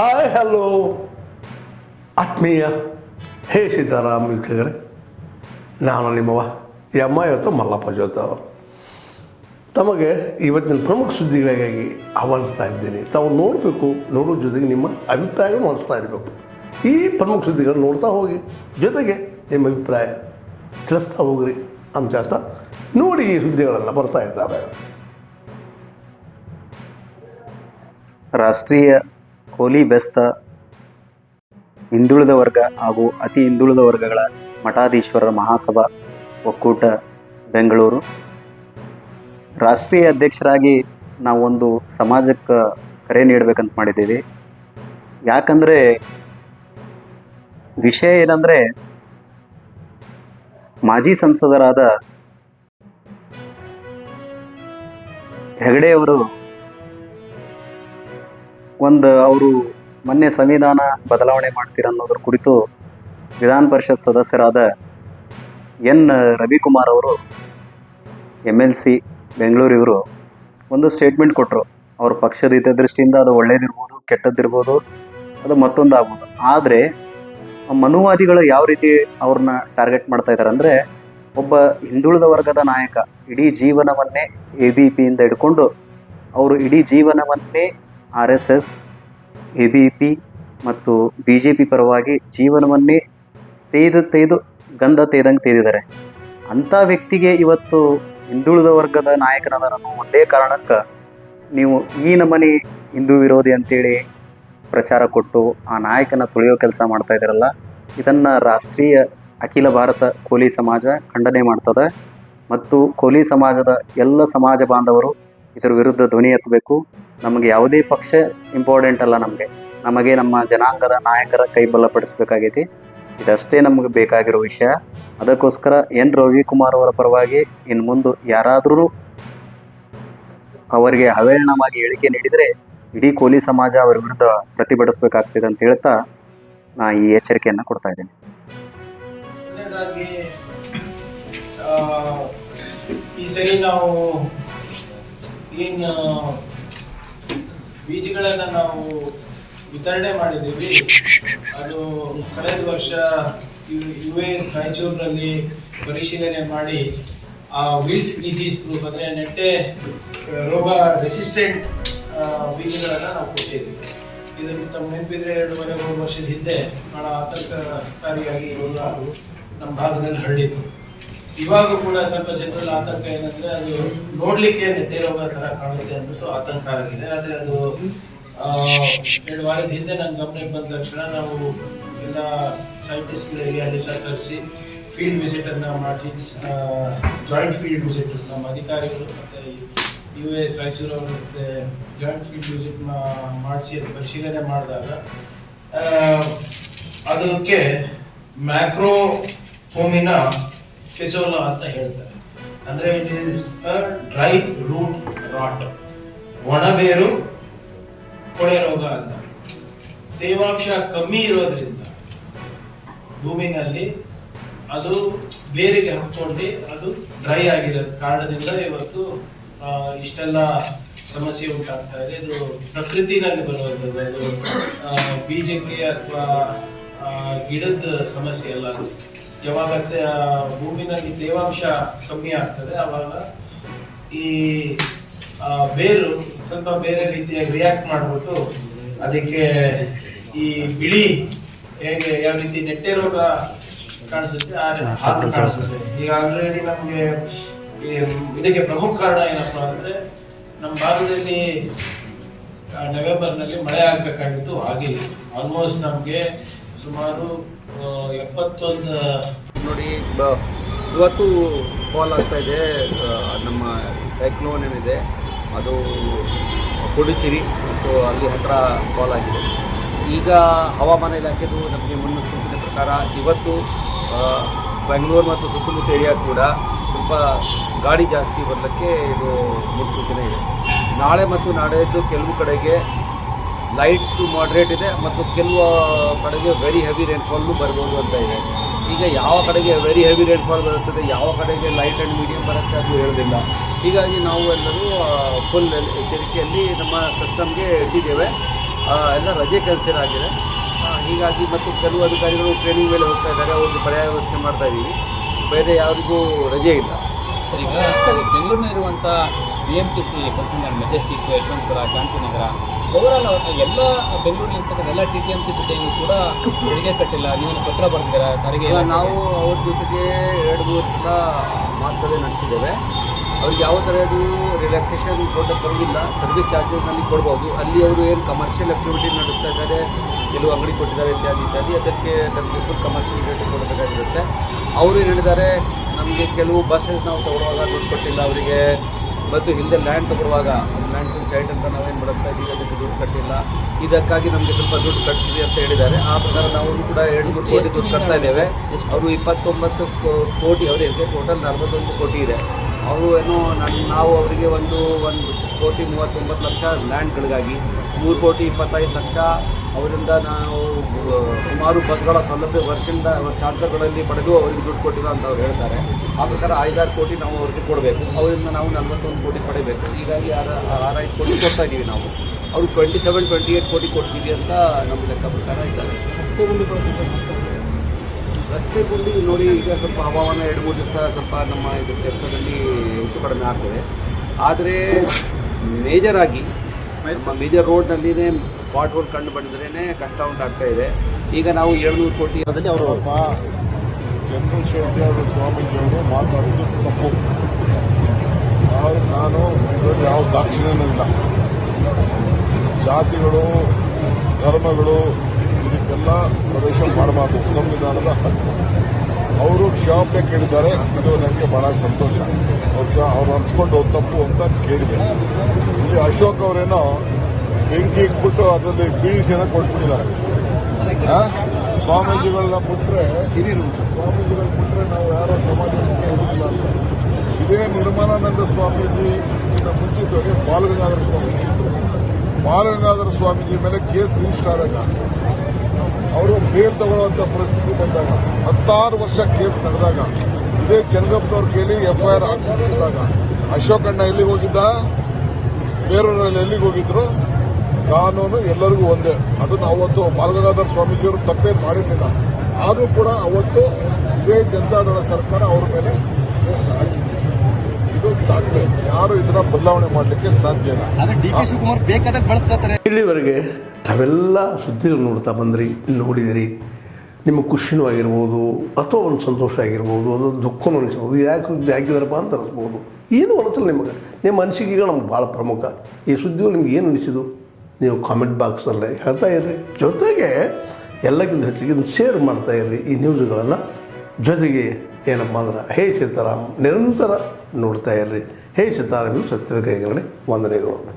Hi, hello. ಆತ್ಮೀಯ. ಹೇ ಸೀತಾರಾಮ್ ವೀಕ್ಷಕರೇ. ನಾನು ನಿಮ್ಮವ ಎಮ್ಮ ಇವತ್ತು ಮಲ್ಲಪ್ಪ ಜೋತ ಅವರು. ತಮಗೆ ಇವತ್ತಿನ ಪ್ರಮುಖ ಸುದ್ದಿಗಳಿಗಾಗಿ ಆಹ್ವಾನಿಸ್ತಾ ಇದ್ದೀನಿ. ತಾವು ನೋಡಬೇಕು, ನೋಡೋ ಜೊತೆಗೆ ನಿಮ್ಮ ಅಭಿಪ್ರಾಯಗಳು ಮಾಡಿಸ್ತಾ ಇರಬೇಕು. ಈ ಪ್ರಮುಖ ಸುದ್ದಿಗಳನ್ನು ನೋಡ್ತಾ ಹೋಗಿ, ಜೊತೆಗೆ ನಿಮ್ಮ ಅಭಿಪ್ರಾಯ ತಿಳಿಸ್ತಾ ಹೋಗ್ರಿ ಅಂತ ಹೇಳ್ತಾ ನೋಡಿ ಈ ಸುದ್ದಿಗಳನ್ನು ಬರ್ತಾ ಇದ್ದಾವೆ. ರಾಷ್ಟ್ರೀಯ ಕೋಲಿ ಬೆಸ್ತ, ಹಿಂದುಳಿದ ವರ್ಗ ಹಾಗೂ ಅತಿ ಹಿಂದುಳಿದ ವರ್ಗಗಳ ಮಠಾಧೀಶ್ವರರ ಮಹಾಸಭಾ ಒಕ್ಕೂಟ, ಬೆಂಗಳೂರು. ರಾಷ್ಟ್ರೀಯ ಅಧ್ಯಕ್ಷರಾಗಿ ನಾವೊಂದು ಸಮಾಜಕ್ಕೆ ಕರೆ ನೀಡಬೇಕಂತ ಮಾಡಿದ್ದೀವಿ. ಯಾಕಂದರೆ ವಿಷಯ ಏನಂದರೆ ಮಾಜಿ ಸಂಸದರಾದ ಹೆಗಡೆಯವರು ಒಂದು ಅವರು ಮೊನ್ನೆ ಸಂವಿಧಾನ ಬದಲಾವಣೆ ಮಾಡ್ತೀರ ಅನ್ನೋದ್ರ ಕುರಿತು ವಿಧಾನ ಪರಿಷತ್ ಸದಸ್ಯರಾದ ಎನ್ ರವಿಕುಮಾರ್ ಅವರು, ಎಂ ಎಲ್ ಸಿ, ಬೆಂಗಳೂರು ಇವರು ಒಂದು ಸ್ಟೇಟ್ಮೆಂಟ್ ಕೊಟ್ಟರು ಅವ್ರ ಪಕ್ಷದ ಹಿತದೃಷ್ಟಿಯಿಂದ ಅದು ಒಳ್ಳೇದಿರ್ಬೋದು, ಕೆಟ್ಟದ್ದಿರ್ಬೋದು, ಅದು ಮತ್ತೊಂದು ಆಗ್ಬೋದು ಆದರೆ ಮನುವಾದಿಗಳು ಯಾವ ರೀತಿ ಅವ್ರನ್ನ ಟಾರ್ಗೆಟ್ ಮಾಡ್ತಾ ಇದ್ದಾರೆ ಅಂದರೆ ಒಬ್ಬ ಹಿಂದುಳಿದ ವರ್ಗದ ನಾಯಕ ಇಡೀ ಜೀವನವನ್ನೇ ಎ ಬಿ ಪಿಯಿಂದ ಹಿಡ್ಕೊಂಡು ಅವರು ಇಡೀ ಜೀವನವನ್ನೇ R S S, A B P ಮತ್ತು ಬಿ ಜೆ ಪಿ ಪರವಾಗಿ ಜೀವನವನ್ನೇ ತೇಯ್ದು ತೇಯ್ದು ಗಂಧ ತೇದಂಗೆ ತೇದಿದ್ದಾರೆ. ಅಂಥ ವ್ಯಕ್ತಿಗೆ ಇವತ್ತು ಹಿಂದುಳಿದ ವರ್ಗದ ನಾಯಕನಾದ ನಾನು ಒಂದೇ ಕಾರಣಕ್ಕೆ ನೀವು ಈ ನಮನೆ ಹಿಂದೂ ವಿರೋಧಿ ಅಂತೇಳಿ ಪ್ರಚಾರ ಕೊಟ್ಟು ಆ ನಾಯಕನ ತುಳಿಯೋ ಕೆಲಸ ಮಾಡ್ತಾ ಇದ್ದಾರಲ್ಲ, ಇದನ್ನು ರಾಷ್ಟ್ರೀಯ ಅಖಿಲ ಭಾರತ ಕೋಲಿ ಸಮಾಜ ಖಂಡನೆ ಮಾಡ್ತದೆ. ಮತ್ತು ಕೋಲಿ ಸಮಾಜದ ಎಲ್ಲ ಸಮಾಜ ಬಾಂಧವರು ಇದರ ವಿರುದ್ಧ ಧ್ವನಿ ಎತ್ತಬೇಕು. ನಮಗೆ ಯಾವುದೇ ಪಕ್ಷ ಇಂಪಾರ್ಟೆಂಟ್ ಅಲ್ಲ ನಮಗೆ. ನಮಗೆ ನಮ್ಮ ಜನಾಂಗದ ನಾಯಕರ ಕೈ ಬಲಪಡಿಸಬೇಕಾಗೈತಿ. ಇದಷ್ಟೇ ನಮಗೆ ಬೇಕಾಗಿರೋ ವಿಷಯ. ಅದಕ್ಕೋಸ್ಕರ ಎನ್ ರವಿಕುಮಾರ್ ಅವರ ಪರವಾಗಿ ಇನ್ನು ಮುಂದೆ ಯಾರಾದರೂ ಅವರಿಗೆ ಅವೇಳನವಾಗಿ ಹೇಳಿಕೆ ನೀಡಿದರೆ ಇಡೀ ಕೋಲಿ ಸಮಾಜ ಅವರ ವಿರುದ್ಧ ಪ್ರತಿಭಟಿಸಬೇಕಾಗ್ತದೆ ಅಂತ ಹೇಳ್ತಾ ನಾ ಈ ಎಚ್ಚರಿಕೆಯನ್ನು ಕೊಡ್ತಾ ಇದ್ದೇನೆ. ಈ ಸರಿ ನಾವು ಏನು ಬೀಜಗಳನ್ನು ನಾವು ವಿತರಣೆ ಮಾಡಿದ್ದೀವಿ. ಅದು ಕಳೆದ ವರ್ಷ ಯು ಎಸ್ ರಾಯಚೂರಿನಲ್ಲಿ ಪರಿಶೀಲನೆ ಮಾಡಿ ಆ ವಿಲ್ಟ್ ಡಿಸೀಸ್ ಪ್ರೂಫ್ ಅಂದರೆ ನೆಟ್ಟೆ ರೋಗ ರೆಸಿಸ್ಟೆಂಟ್ ಬೀಜಗಳನ್ನು ನಾವು ಕೊಟ್ಟಿದ್ದೀವಿ. ಇದನ್ನು ತಮ್ಮ ನೆನಪಿದ್ರೆ ಎರಡೂವರೆ, ಮೂರು ವರ್ಷದ ಹಿಂದೆ ಬಹಳ ಆತಂಕಕಾರಿಯಾಗಿ ಇರೋದು ನಮ್ಮ ಭಾಗದಲ್ಲಿ ಹರಡಿತ್ತು. ಇವಾಗ ಕೂಡ ಸ್ವಲ್ಪ ಜನರಲ್ಲಿ ಆತಂಕ ಏನಂದ್ರೆ ಅದು ನೋಡ್ಲಿಕ್ಕೆ ನೆಟ್ಟೆ ರೋಗ ತರ ಕಾಣುತ್ತೆ ಅಂದ್ಬಿಟ್ಟು ಆತಂಕ ಆಗಿದೆ ಆದ್ರೆ ಅದು ಎರಡು ವಾರದ ಹಿಂದೆ ನನ್ನ ಗಮನಕ್ಕೆ ಬಂದ ತಕ್ಷಣ ನಾವು ಎಲ್ಲ ಸೈಂಟಿಸ್ಟ್ಗಳಿಗೆ ಅಲ್ಲಿ ಕರೆಸಿ ಫೀಲ್ಡ್ ವಿಸಿಟ್ ಅನ್ನ ಮಾಡಿಸಿ ಜಾಯಿಂಟ್ ಫೀಲ್ಡ್ ವಿಸಿಟ್ ನಮ್ಮ ಅಧಿಕಾರಿಗಳು ಮತ್ತೆ ಯು ಎಸ್ ರಾಯಚೂರು ಅವರು ಮತ್ತೆ ಜಾಯಿಂಟ್ ಫೀಲ್ಡ್ ವಿಸಿಟ್ ಮಾಡಿಸಿ ಅದು ಪರಿಶೀಲನೆ ಮಾಡಿದಾಗ ಅದಕ್ಕೆ ಮ್ಯಾಕ್ರೋ ಫೋಮಿನ ಫಿಸೋಲಾ ಅಂತ ಹೇಳ್ತಾರೆ. ಅಂದ್ರೆ it is a dry root rot ಒಣಬೇರು ಕೊಳೆ ರೋಗ ಅಂತ. ತೇವಾಂಶ ಕಮ್ಮಿ ಇರೋದ್ರಿಂದ ಭೂಮಿನಲ್ಲಿ ಅದು ಬೇರಿಗೆ ಹಾಕೊಂಡು ಅದು ಡ್ರೈ ಆಗಿರೋದು ಕಾರಣದಿಂದ ಇವತ್ತು ಇಷ್ಟೆಲ್ಲ ಸಮಸ್ಯೆ ಉಂಟಾಗ್ತಾ ಇದೆ. ಇದು ಪ್ರಕೃತಿನಲ್ಲಿ ಬರುವಂಥದ್ದು ಆ, ಬೀಜಕ್ಕೆ ಅಥವಾ ಗಿಡದ ಸಮಸ್ಯೆ ಎಲ್ಲ ಯಾವಾಗ ಭೂಮಿನಲ್ಲಿ ತೇವಾಂಶ ಕಮ್ಮಿ ಆಗ್ತದೆ ಅವಾಗ ಈ ಬೇರು ಸ್ವಲ್ಪ ಬೇರೆ ರೀತಿಯಾಗಿ ರಿಯಾಕ್ಟ್ ಮಾಡ್ಬಿಟ್ಟು ಅದಕ್ಕೆ ಈ ಬಿಳಿ ಹೇಗೆ ಯಾವ ರೀತಿ ನೆಟ್ಟೆ ರೋಗ ಕಾಣಿಸುತ್ತೆ ಆ ರೀತಿ ಕಾಣಿಸುತ್ತೆ. ಈಗ ಆಲ್ರೆಡಿ ನಮಗೆ ಈ ಇದಕ್ಕೆ ಪ್ರಮುಖ ಕಾರಣ ಏನಪ್ಪಾ ಅಂದ್ರೆ ನಮ್ಮ ಭಾಗದಲ್ಲಿ ನವೆಂಬರ್ನಲ್ಲಿ ಮಳೆ ಆಗಬೇಕಾಗಿತ್ತು ಆಗಿಲ್ಲ. ಆಲ್ಮೋಸ್ಟ್ ನಮಗೆ ಸುಮಾರು ಎಪ್ಪತ್ತೊಂದು, ನೋಡಿ ಇವತ್ತು ಫಾಲ್ ಆಗ್ತಾ ಇದೆ ನಮ್ಮ ಸೈಕ್ಲೋನ್ ಏನಿದೆ, ಅದು ಪುಡುಚೇರಿ ಮತ್ತು ಅಲ್ಲಿ ಹತ್ರ ಫಾಲ್ ಆಗಿದೆ. ಈಗ ಹವಾಮಾನ ಇಲಾಖೆದು ನಮಗೆ ಮುನ್ಸೂಚನೆ ಪ್ರಕಾರ ಇವತ್ತು ಬೆಂಗಳೂರು ಮತ್ತು ಸುತ್ತಮುತ್ತ ಏರಿಯಾ ಕೂಡ ಸ್ವಲ್ಪ ಗಾಡಿ ಜಾಸ್ತಿ ಬರಲಿಕ್ಕೆ ಇದು ಮುನ್ಸೂಚನೆ ಇದೆ. ನಾಳೆ ಮತ್ತು ನಾಡಿದ್ದು ಕೆಲವು ಕಡೆಗೆ ಲೈಟ್ ಟು ಮಾಡ್ರೇಟ್ ಇದೆ ಮತ್ತು ಕೆಲವು ಕಡೆಗೆ ವೆರಿ ಹೆವಿ ರೈನ್ಫಾಲ್ನು ಬರ್ಬೋದು ಅಂತ ಇದೆ. ಈಗ ಯಾವ ಕಡೆಗೆ ವೆರಿ ಹೆವಿ ರೈನ್ಫಾಲ್ ಬರುತ್ತದೆ, ಯಾವ ಕಡೆಗೆ ಲೈಟ್ ಆ್ಯಂಡ್ ಮೀಡಿಯಂ ಬರುತ್ತೆ ಅದು ಹೇಳೋದಿಲ್ಲ. ಹೀಗಾಗಿ ನಾವು ಎಲ್ಲರೂ ಫುಲ್ ಎಚ್ಚರಿಕೆಯಲ್ಲಿ ನಮ್ಮ ಸಿಸ್ಟಮ್ಗೆ ಇಟ್ಟಿದ್ದೇವೆ. ಎಲ್ಲ ರಜೆ ಕ್ಯಾನ್ಸಲ್ ಆಗಿದೆ. ಹೀಗಾಗಿ ಮತ್ತು ಕೆಲವು ಅಧಿಕಾರಿಗಳು ಟ್ರೈನಿಂಗ್ ಮೇಲೆ ಹೋಗ್ತಾ ಇದ್ದಾರೆ, ಅವ್ರಿಗೆ ಪರ್ಯಾಯ ವ್ಯವಸ್ಥೆ ಮಾಡ್ತಾ ಇದ್ದೀವಿ. ಬೇರೆ ಯಾರಿಗೂ ರಜೆ ಇಲ್ಲ. ಸರ್ ಈಗ ಬೆಂಗಳೂರಿನಲ್ಲಿರುವಂಥ ಬಿ ಎಂ ಟಿ ಸಿ ತಂತ್ರಜ್ಞಾನ ಮೆಜೆಸ್ಟಿಕ್ ಯಶವಂತಪುರ ಶಾಂತಿನಗರ ಓವರಾಲ್ ಎಲ್ಲ ಬೆಂಗಳೂರಿನಲ್ಲಿರ್ತಕ್ಕಂಥ ಎಲ್ಲ T T M C building ಕೂಡ ತೆರಿಗೆ ಕಟ್ಟಿಲ್ಲ. ನೀವು ಪತ್ರ ಬರೆದಿದ್ದೀರಾ? ಸಾರಿಗೆ ನಾವು ಅವ್ರ ಜೊತೆಗೆ ಎರಡು ಮೂರು ಸಲ ಮಾತುಕತೆ ನಡೆಸಿದ್ದೇವೆ. ಅವ್ರಿಗೆ ಯಾವ ಥರದ್ದು ರಿಲ್ಯಾಕ್ಸೇಷನ್ ಕೊಟ್ಟ ಬರೋದಿಲ್ಲ ಸರ್ವಿಸ್ ಚಾರ್ಜಸ್ನಲ್ಲಿ ಕೊಡ್ಬೋದು. ಅಲ್ಲಿ ಅವರು ಏನು ಕಮರ್ಷಿಯಲ್ ಆಕ್ಟಿವಿಟಿ ನಡೆಸ್ತಾ ಇದ್ದಾರೆ ಕೆಲವು ಅಂಗಡಿ ಕೊಟ್ಟಿದ್ದಾರೆ ಇತ್ಯಾದಿ ಇತ್ಯಾದಿ ಅದಕ್ಕೆ ನಮಗೆ ಫುಲ್ ಕಮರ್ಷಿಯಲ್ ರೇಟ್ ಕೊಡಬೇಕಾಗಿರುತ್ತೆ. ಅವರು ಏನು ಹೇಳಿದ್ದಾರೆ? ನಮಗೆ ಕೆಲವು ಬಸ್ಸಸ್ ನಾವು ತಗೊಳ್ಳುವಾಗ ದುಡ್ಡು ಕೊಟ್ಟಿಲ್ಲ ಅವರಿಗೆ ಮತ್ತು ಹಿಂದೆ ಲ್ಯಾಂಡ್ ತಗೊಳ್ಳುವಾಗ ಲ್ಯಾಂಡ್ ಸೈಟ್ ಅಂತ ನಾವೇನು ಬಳಸ್ತಾ ಇದ್ದೀವಿ ಅದಕ್ಕೆ ದುಡ್ಡು ಕಟ್ಟಿಲ್ಲ. ಇದಕ್ಕಾಗಿ ನಮಗೆ ಸ್ವಲ್ಪ ದುಡ್ಡು ಕಟ್ತೀವಿ ಅಂತ ಹೇಳಿದ್ದಾರೆ. ಆ ಪ್ರಕಾರ ನಾವು ಕೂಡ ಎರಡು ಮೂರು ಕೋಟಿ ದುಡ್ಡು ಕಟ್ತಾ ಇದ್ದೇವೆ. ಅವರು ಇಪ್ಪತ್ತೊಂಬತ್ತು ಕೋ- ಕೋಟಿ ಅವರಿಗೆ ಟೋಟಲ್ ನಲವತ್ತೊಂದು ಕೋಟಿ ಇದೆ. ಅವರು ಏನೋ ನಾನು ನಾವು ಅವರಿಗೆ ಒಂದು ಒಂದು ಕೋಟಿ ಮೂವತ್ತೊಂಬತ್ತು ಲಕ್ಷ ಲ್ಯಾಂಡ್ಗಳಿಗಾಗಿ ಮೂರು ಕೋಟಿ ಇಪ್ಪತ್ತೈದು ಲಕ್ಷ ಅವರಿಂದ ನಾವು ಸುಮಾರು ಬಸ್ಗಳ ಸೌಲಭ್ಯ ವರ್ಷದಿಂದ ವರ್ಷಾಂತರಗಳಲ್ಲಿ ಪಡೆದು ಅವರಿಗೆ ದುಡ್ಡು ಕೊಟ್ಟಿಲ್ಲ ಅಂತ ಅವ್ರು ಹೇಳ್ತಾರೆ. ಆ ಪ್ರಕಾರ ಐದಾರು ಕೋಟಿ ನಾವು ಅವ್ರಿಗೆ ಕೊಡಬೇಕು. ಅವರಿಂದ ನಾವು ನಲ್ವತ್ತೊಂದು ಕೋಟಿ ಪಡಿಬೇಕು ಹೀಗಾಗಿ ಆರ ಆರೈದು ಕೋಟಿ ಕೊಡ್ತಾ ಇದ್ದೀವಿ ನಾವು. ಅವರು ಟ್ವೆಂಟಿ ಸೆವೆನ್ ಟ್ವೆಂಟಿ ಏಯ್ಟ್ ಕೋಟಿ ಕೊಡ್ತೀವಿ ಅಂತ ನಮ್ಮ ಲೆಕ್ಕ ಪ್ರಕಾರ ಇದ್ದಾರೆ. ರಸ್ತೆ ಗುಂಡಿ ನೋಡಿ ಈಗ ಸ್ವಲ್ಪ ಹವಾಮಾನ ಎರಡು ಮೂರು ದಿವಸ ಸ್ವಲ್ಪ ನಮ್ಮ ಇದು ಕೆಲಸದಲ್ಲಿ ಹೆಚ್ಚು ಕಡಿಮೆ ಆಗ್ತದೆ. ಆದರೆ ಮೇಜರಾಗಿ ಮೇಜರ್ ರೋಡ್ನಲ್ಲಿನೇ ಪಾಟ್ ಹೋಲ್ ಕಂಡು ಬಂದ್ರೇನೆ ಕಷ್ಟ ಉಂಟಾಗ್ತಾ ಇದೆ. ಈಗ ನಾವು ಏಳ್ನೂರು ಕೋಟಿ ಅವರು ಪಾಪ ಅವರು ಸ್ವಾಮೀಜಿಯವರು ಮಾತಾಡೋದು ತಪ್ಪು. ನಾನು ಯಾವ ದಾಕ್ಷಿಣ್ಯನೂ ಇಲ್ಲ. ಜಾತಿಗಳು ಧರ್ಮಗಳು ಇದಕ್ಕೆಲ್ಲ ಪ್ರವೇಶ ಮಾಡಬಾರ್ದು. ಸಂವಿಧಾನದ ಹಕ್ಕು. ಅವರು ಕ್ಷಮಾಪಣೆ ಕೇಳಿದ್ದಾರೆ. ಅದು ನನಗೆ ಬಹಳ ಸಂತೋಷ. ಅವ್ರು ಅವ್ರು ಅರ್ಥಕೊಂಡು ತಪ್ಪು ಅಂತ ಕೇಳಿದೆ. ಇಲ್ಲಿ ಅಶೋಕ್ ಅವರೇನೋ ಬೆಂಕಿ ಇಟ್ಬಿಟ್ಟು ಅದರಲ್ಲಿ ಬೀಳಿಸಿದ ಕೊಟ್ಬಿಟ್ಟಿದ್ದಾರೆ. ಆ? ಸ್ವಾಮೀಜಿಗಳನ್ನ ಬಿಟ್ರೆ ಸ್ವಾಮೀಜಿಗಳು ಬಿಟ್ರೆ ನಾವು ಯಾರೋ ಸಮಾಜ ಸುಖ ಇರಲಿಲ್ಲ ಅಂತ. ಇದೇ ನಿರ್ಮಲಾನಂದ ಸ್ವಾಮೀಜಿ ಮುಂಚಿತವಾಗಿ ಬಾಲಗಂಗಾಧರ ಸ್ವಾಮೀಜಿ. ಬಾಲಗಂಗಾಧರ ಸ್ವಾಮೀಜಿ ಮೇಲೆ ಕೇಸ್ ರಿಜಿಸ್ಟರ್ ಆದಾಗ ಅವರು ಬೇಲ್ ತಗೊಳ್ಳುವಂತ ಪರಿಸ್ಥಿತಿ ಬಂದಾಗ ಹತ್ತಾರು ವರ್ಷ ಕೇಸ್ ನಡೆದಾಗ ಇದೇ ಚಂದ್ರಪ್ಪನವ್ರ ಕೇಳಿ ಎಫ್ಐಆರ್ ಹಾಕಿಸಿದಾಗ ಅಶೋಕಣ್ಣ ಎಲ್ಲಿಗೆ ಹೋಗಿದ್ದ? ಬೇರೆಯವರಲ್ಲಿ ಎಲ್ಲಿಗೆ ಹೋಗಿದ್ರು? ಕಾನೂನು ಎಲ್ಲರಿಗೂ ಒಂದೇ. ಅದನ್ನು ಅವತ್ತು ಬಾಲಗಂಗಾಧರ ಸ್ವಾಮೀಜಿಯವರು ತಪ್ಪೇ ಮಾಡಿರಲಿಲ್ಲ. ಆದರೂ ಕೂಡ ಅವತ್ತು ಇದೇ ಜನತಾದಳ ಸರ್ಕಾರ ಅವ್ರ ಮೇಲೆ ಕೇಸ್ ಹಾಕಿದೆ. ಇದು ದಾಖಲೆ. ಯಾರು ಇದನ್ನ ಬದಲಾವಣೆ ಮಾಡಲಿಕ್ಕೆ ಸಾಧ್ಯ ಇಲ್ಲ. ಇಲ್ಲಿವರೆಗೆ ತಾವೆಲ್ಲ ಸುದ್ದಿಗಳು ನೋಡ್ತಾ ಬಂದ್ರಿ ನೋಡಿದಿರಿ. ನಿಮ್ಮ ಖುಷಿನೂ ಆಗಿರ್ಬೋದು ಅಥವಾ ಒಂದು ಸಂತೋಷ ಆಗಿರ್ಬೋದು ಅದು ದುಃಖನೂ ಅನಿಸ್ಬೋದು ಯಾಕೆ ಸುದ್ದಿ ಹಾಕಿದಾರಪ್ಪ ಅಂತ ಅನಿಸ್ಬೋದು. ಏನು ಅನಿಸಲ್ಲ ನಿಮಗೆ. ನಿಮ್ಮ ಅನಿಸಿಕೆಗಳು ನಮ್ಗೆ ಭಾಳ ಪ್ರಮುಖ. ಈ ಸುದ್ದಿಗಳು ನಿಮ್ಗೆ ಏನು ಅನಿಸಿದು ನೀವು ಕಾಮೆಂಟ್ ಬಾಕ್ಸಲ್ಲಿ ಹೇಳ್ತಾ ಇರ್ರಿ. ಜೊತೆಗೆ ಎಲ್ಲಕ್ಕಿಂತ ಹೆಚ್ಚಿಗೆ ಶೇರ್ ಮಾಡ್ತಾ ಇರ್ರಿ ಈ ನ್ಯೂಸ್ಗಳನ್ನು ಜೊತೆಗೆ ಏನಪ್ಪ ಅಂದ್ರೆ ಹೇ ಸೀತಾರಾಮ್ ನಿರಂತರ ನೋಡ್ತಾ ಇರ್ರಿ. ಹೇ ಸೀತಾರಾಮ್ ಸತ್ಯದ ಕೈಗರಣೆ ವಂದನೆಗಳು.